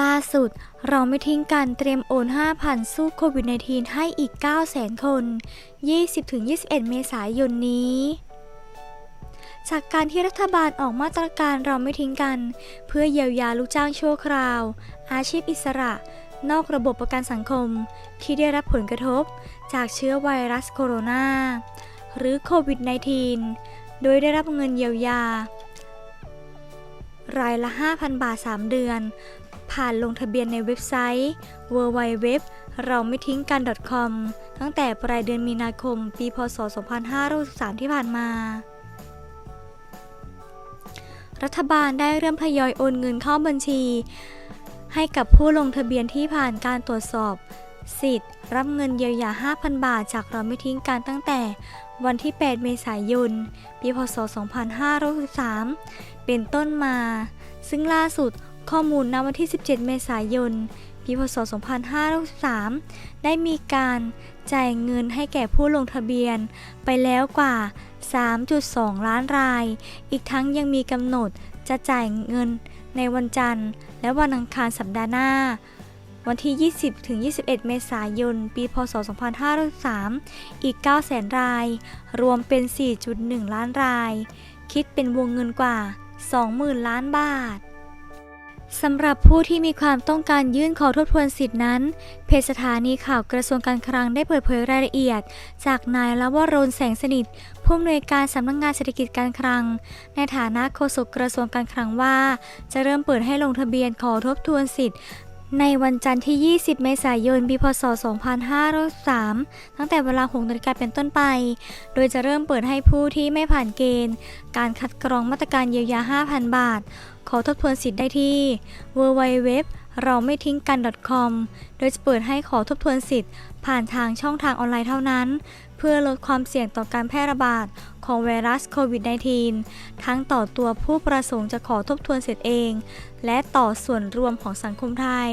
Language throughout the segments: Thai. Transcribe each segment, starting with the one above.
ล่าสุดเราไม่ทิ้งกันเตรียมโอน 5,000 สู้โควิด -19 ให้อีก 900,000 คน 20-21 เมษายนนี้จากการที่รัฐบาลออกมาตรการเราไม่ทิ้งกัน เพื่อเยียวยาลูกจ้างชั่วคราว อาชีพอิสระ นอกระบบประกันสังคม ที่ได้รับผลกระทบ จากเชื้อไวรัสโคโรนา หรือโควิด -19 โดยได้รับเงินเยียวยา รายละ 5,000 บาท 3 เดือน ผ่านลงทะเบียนในเว็บไซต์ www เราไม่ทิ้งกัน .com ตั้งแต่ปลายเดือนมีนาคม ปี พศ 2563 ที่ผ่านมา รัฐบาลได้เริ่มทยอยโอนเงินเข้าบัญชี ให้กับผู้ลงทะเบียนที่ผ่านการตรวจสอบ สิทธิ์ รับเงินเยียวยา 5,000 บาท จากเราไม่ทิ้งกันตั้งแต่วันที่ 8 เมษายน ปี พศ 2563 เป็นต้นมา ซึ่งล่าสุด ข้อมูลณวันที่ 17 เมษายน ปีพศ 2563 ได้มีการจ่ายเงินให้แก่ผู้ลงทะเบียนไปแล้วกว่า 3.2 ล้านราย อีกทั้งยังมีกำหนดจะจ่ายเงินในวันจันทร์ และวันอังคารสัปดาห์หน้า วันที่ 20 ถึง 21 เมษายน ปี พศ 2563 อีก 900,000 ราย รวมเป็น 4.1 ล้านราย คิดเป็นวงเงินกว่า 20,000 ล้านบาท สำหรับผู้ที่มีความต้องการยื่นขอทบทวนสิทธินั้น เพจสถานีข่าวกระทรวงการคลังได้เปิดเผยรายละเอียด จากนายลวรนแสงสนิท ผู้อำนวยการสำนักงงานเศรษฐกิจการคลัง ในฐานะโฆษกกระทรวงการคลังว่า จะเริ่มเปิดให้ลงทะเบียนขอทบทวนสิทธิ์ ในวันจันทร์ที่ 20 เมษายนปีพศ 2503 ตั้งแต่เวลา6นาฬิกาเป็นต้นไป โดยจะเริ่มเปิดให้ผู้ที่ไม่ผ่านเกณฑ์ การคัดกรองมาตรการเยียวยา 5,000 บาท ขอทบทวนสิทธิ์ได้ที่ www เราไม่ทิ้งกัน .com โดยจะเปิดให้ขอทบทวนสิทธิ์ ผ่านทางช่องทางออนไลน์เท่านั้น เพื่อลดความเสี่ยงต่อการแพร่ระบาด ของไวรัสโควิด -19 ทั้งต่อตัวผู้ประสงค์จะขอทบทวนสิทธิเอง และต่อส่วนรวมของสังคมไทย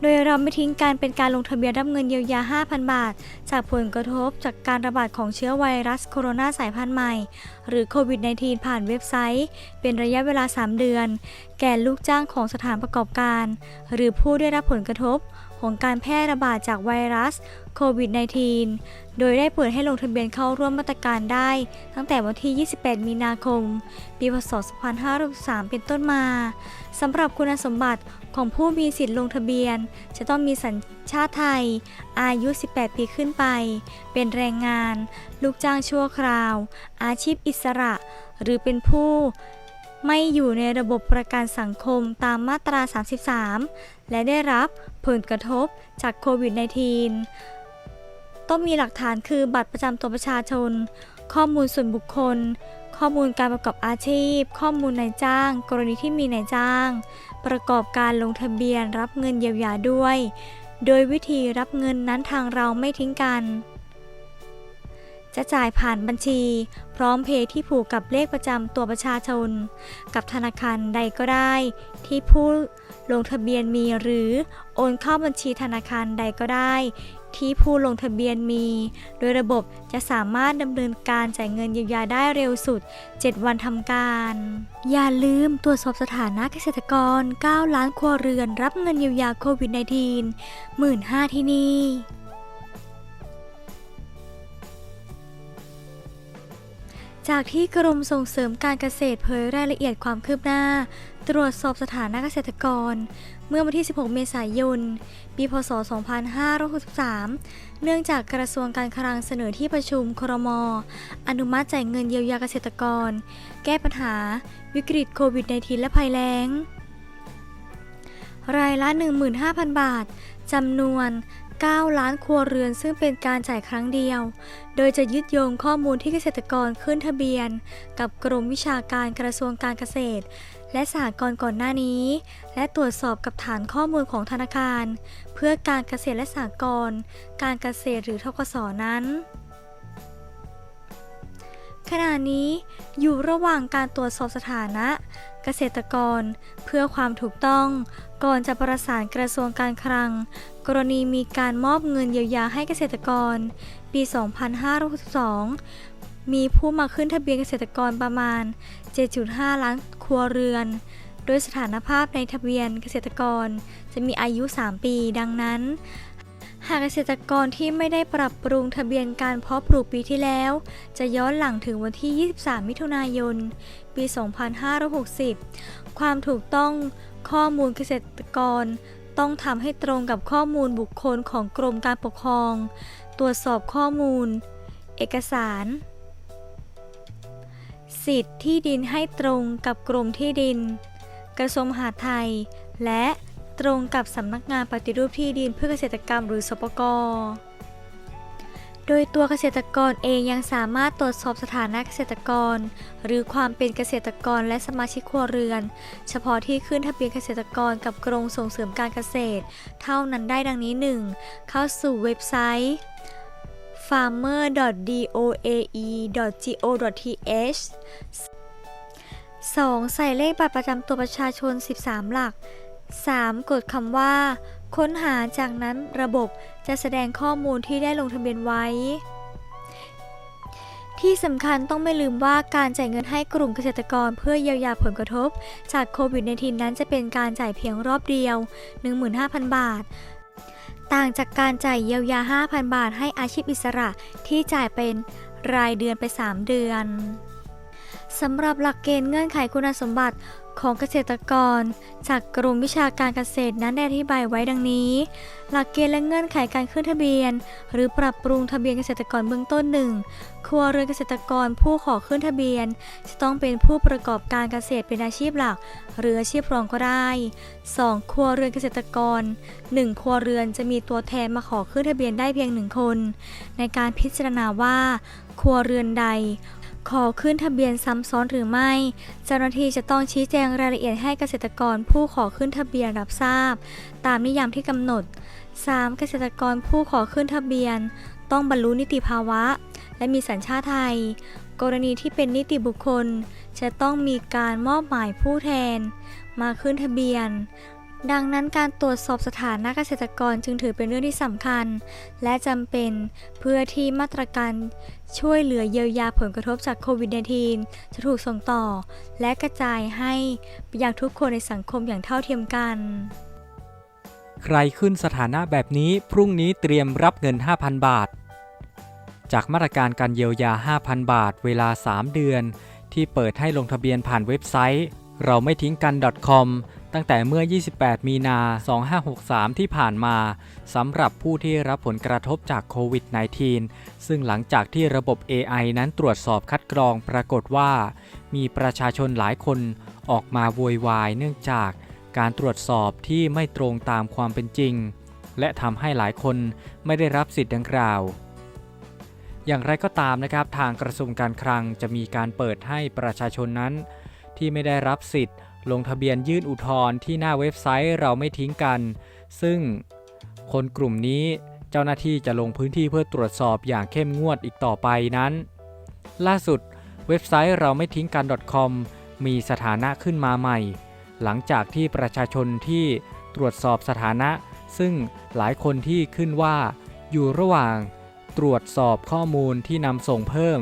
โดยเราไม่ทิ้งการเป็นการลงทะเบียนรับเงินเยียวยา 5,000 บาท จากผลกระทบจากการระบาดของเชื้อไวรัสโคโรนาสายพันธุ์ใหม่ หรือโควิด -19 ผ่านเว็บไซต์ เป็นระยะเวลา 3 เดือน แก่ลูกจ้างของสถานประกอบการ หรือผู้ได้รับผลกระทบของการแพร่ระบาดจากไวรัสโควิด -19 โดยได้เปิดให้ลงทะเบียนเข้าร่วมมาตรการได้ ตั้งแต่วันที่ 28 มีนาคม ปีพศ 2563 เป็นต้นมาสำหรับคุณสมบัติของผู้มีสิทธิ์ลงทะเบียน จะต้องมีสัญชาติไทย อายุ 18 ปีขึ้นไป เป็นแรงงาน ลูกจ้างชั่วคราว อาชีพอิสระ หรือเป็นผู้ไม่อยู่ในระบบประกันสังคมตามมาตรา 33 และได้รับผลกระทบจากโควิด -19 ต้องมีหลักฐานคือบัตรประจำตัวประชาชน ข้อมูลส่วนบุคคล ข้อมูลการประกอบอาชีพ ข้อมูลนายจ้าง กรณีที่มีนายจ้าง ประกอบการลงทะเบียนรับเงินเยียวยาด้วย โดยวิธีรับเงินนั้นทางเราไม่ทิ้งกัน จะจ่ายผ่านบัญชี พร้อมเพย์ที่ผูกกับเลขประจำตัวประชาชน กับธนาคารใดก็ได้ ที่ผู้ลงทะเบียนมีหรือโอนเข้าบัญชีธนาคารใดก็ได้ ที่ผู้ลงทะเบียนมี โดยระบบจะสามารถดำเนินการจ่ายเงินเยียวยาได้เร็วสุด 7 วันทำการ อย่าลืมตรวจสอบสถานะเกษตรกร 9 ล้านครัวเรือนรับเงินเยียวยาโควิด -19 หมื่นห้าที่นี่ จากที่กรมส่งเสริมการเกษตรเผยรายละเอียดความคืบหน้า ตรวจสอบสถานะเกษตรกร เมื่อวันที่ 16 เมษายน ปี พศ 2563 เนื่องจากกระทรวงการคลังเสนอที่ประชุมครม อนุมัติจ่ายเงินเยียวยาเกษตรกร แก้ปัญหา วิกฤตโควิด -19 และภัยแล้ง รายละ 15,000 บาทจำนวน 9 ล้านครัวเรือนซึ่งเป็นการจ่ายครั้งเดียว โดยจะยึดโยงข้อมูลที่เกษตรกรขึ้นทะเบียน กับกรมวิชาการกระทรวงการเกษตร และสหกรณ์ก่อนหน้านี้ และตรวจสอบกับฐานข้อมูลของธนาคาร เพื่อการเกษตรและสหกรณ์การเกษตรหรือทกสนั้นขณะนี้อยู่ระหว่างการตรวจสอบสถานะ เกษตรกร เพื่อความถูกต้อง ก่อนจะประสานกระทรวงการคลัง กรณีมีการมอบเงินเยียวยาให้เกษตรกร ปี 2562 มีผู้มาขึ้นทะเบียนเกษตรกรประมาณ 7.5 ล้านครัวเรือน โดยสถานภาพในทะเบียนเกษตรกรจะมีอายุ 3 ปี ดังนั้น หากเกษตรกรที่ไม่ได้ปรับปรุงทะเบียนการเพาะปลูกปีที่แล้ว จะย้อนหลังถึงวันที่ 23 มิถุนายน ปี 2560 ความถูกต้องข้อมูลเกษตรกร ต้องทำให้ตรงกับข้อมูลบุคคลของกรมการปกครอง ตรวจสอบข้อมูล เอกสาร สิทธิ์ที่ดินให้ตรงกับกรมที่ดิน กระทรวงมหาดไทย และตรงกับสำนักงานปฏิรูปที่ดินเพื่อเกษตรกรรมหรือสปกร โดยตัวเกษตรกรเองยังสามารถตรวจสอบสถานะเกษตรกร หรือความเป็นเกษตรกรและสมาชิกครัวเรือน เฉพาะที่ขึ้นทะเบียนเกษตรกรกับกรมส่งเสริมการเกษตร เท่านั้นได้ดังนี้ 1. เข้าสู่เว็บไซต์ farmer.doae.go.th 2. ใส่เลขบัตรประจำตัวประชาชน 13 หลัก 3. กดคำว่า ค้นหาจากนั้นระบบจะแสดงข้อมูลที่ได้ลงทะเบียนไว้ ที่สำคัญต้องไม่ลืมว่าการจ่ายเงินให้กลุ่มเกษตรกรเพื่อเยียวยาผลกระทบ จากโควิด -19 นั้นจะเป็นการจ่ายเพียงรอบเดียว 15,000 บาท ต่างจากการจ่ายเยียวยา 5,000 บาทให้อาชีพอิสระที่จ่ายเป็นรายเดือนไป 3 เดือนสำหรับหลักเกณฑ์เงื่อนไขคุณสมบัติ ของเกษตรกร จากกรมวิชาการเกษตรนั้นได้อธิบายไว้ดังนี้ หลักเกณฑ์และเงื่อนไขการขึ้นทะเบียน หรือปรับปรุงทะเบียนเกษตรกรเบื้องต้นหนึ่งครัวเรือนเกษตรกรผู้ขอขึ้นทะเบียน จะต้องเป็นผู้ประกอบการเกษตรเป็นอาชีพหลัก หรืออาชีพรองก็ได้ 2. ครัวเรือนเกษตรกร 1 ครัวเรือนจะมีตัวแทนมาขอขึ้นทะเบียนได้เพียงหนึ่งคน ในการพิจารณาว่า ครัวเรือนใด ขอขึ้นทะเบียนซ้ำซ้อนหรือไม่ เจ้าหน้าที่จะต้องชี้แจงรายละเอียดให้เกษตรกรผู้ขอขึ้นทะเบียนรับทราบ ตามนิยามที่กำหนด 3. เกษตรกรผู้ขอขึ้นทะเบียน ต้องบรรลุนิติภาวะ และมีสัญชาติไทย กรณีที่เป็นนิติบุคคล จะต้องมีการมอบหมายผู้แทน มาขึ้นทะเบียน ดังนั้นการตรวจสอบสถานะเกษตรกรจึงถือเป็นเรื่องที่สำคัญ และจำเป็นเพื่อที่มาตรการช่วยเหลือเยียวยาผลกระทบจากโควิด -19 จะถูกส่งต่อ และกระจายให้ไปยังทุกคนในสังคมอย่างเท่าเทียมกัน ใครขึ้นสถานะแบบนี้พรุ่งนี้เตรียมรับเงิน 5,000 บาท จากมาตรการการเยียวยา 5,000 บาท เวลา 3 เดือน ที่เปิดให้ลงทะเบียนผ่านเว็บไซต์ เราไม่ทิ้งกัน .com ตั้งแต่เมื่อ 28 มีนา 2563 ที่ผ่านมาสำหรับผู้ที่รับผลกระทบจากโควิด -19 ซึ่งหลังจากที่ระบบ AI นั้นตรวจสอบคัดกรองปรากฏว่า มีประชาชนหลายคนออกมาโวยวายเนื่องจากการตรวจสอบที่ไม่ตรงตามความเป็นจริง และทำให้หลายคนไม่ได้รับสิทธิ์ดังกล่าวอย่างไรก็ตามนะครับทางกระทรวงการคลังจะมีการเปิดให้ประชาชนนั้น ที่ไม่ได้รับสิทธิ์ ลงทะเบียนยื่นอุทธรณ์ที่หน้าเว็บไซต์เราไม่ทิ้งกัน ซึ่งคนกลุ่มนี้เจ้าหน้าที่จะลงพื้นที่เพื่อตรวจสอบอย่างเข้มงวดอีกต่อไปนั้น ล่าสุดเว็บไซต์เราไม่ทิ้งกัน .com มีสถานะขึ้นมาใหม่ หลังจากที่ประชาชนที่ตรวจสอบสถานะ ซึ่งหลายคนที่ขึ้นว่า อยู่ระหว่างตรวจสอบข้อมูลที่นำส่งเพิ่ม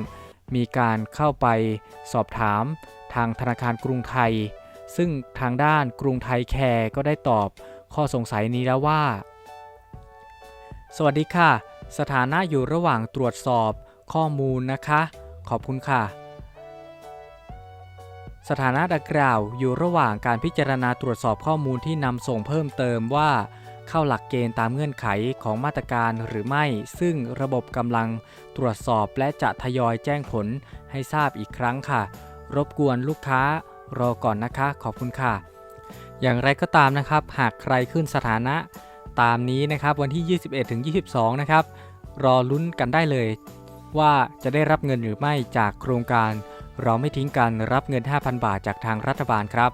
มีการเข้าไปสอบถามทางธนาคารกรุงไทย ซึ่งทางด้านกรุงไทยแคร์ก็ได้ตอบข้อสงสัยนี้แล้วว่า สวัสดีค่ะ สถานะอยู่ระหว่างตรวจสอบข้อมูลนะคะ ขอบคุณค่ะ สถานะดังกล่าวอยู่ระหว่างการพิจารณาตรวจสอบข้อมูลที่นำส่งเพิ่มเติมว่าเข้าหลักเกณฑ์ตามเงื่อนไขของมาตรการหรือไม่ ซึ่งระบบกำลังตรวจสอบและจะทยอยแจ้งผลให้ทราบอีกครั้งค่ะ รบกวนลูกค้า รอก่อนนะคะขอบคุณค่ะ อย่างไรก็ตามนะครับ หากใครขึ้นสถานะตามนี้นะครับวันที่ 21ถึง22 นะครับ รอลุ้นกันได้เลย ว่าจะได้รับเงินหรือไม่จากโครงการ เราไม่ทิ้งกันรับเงิน 5,000 บาทจากทางรัฐบาลครับ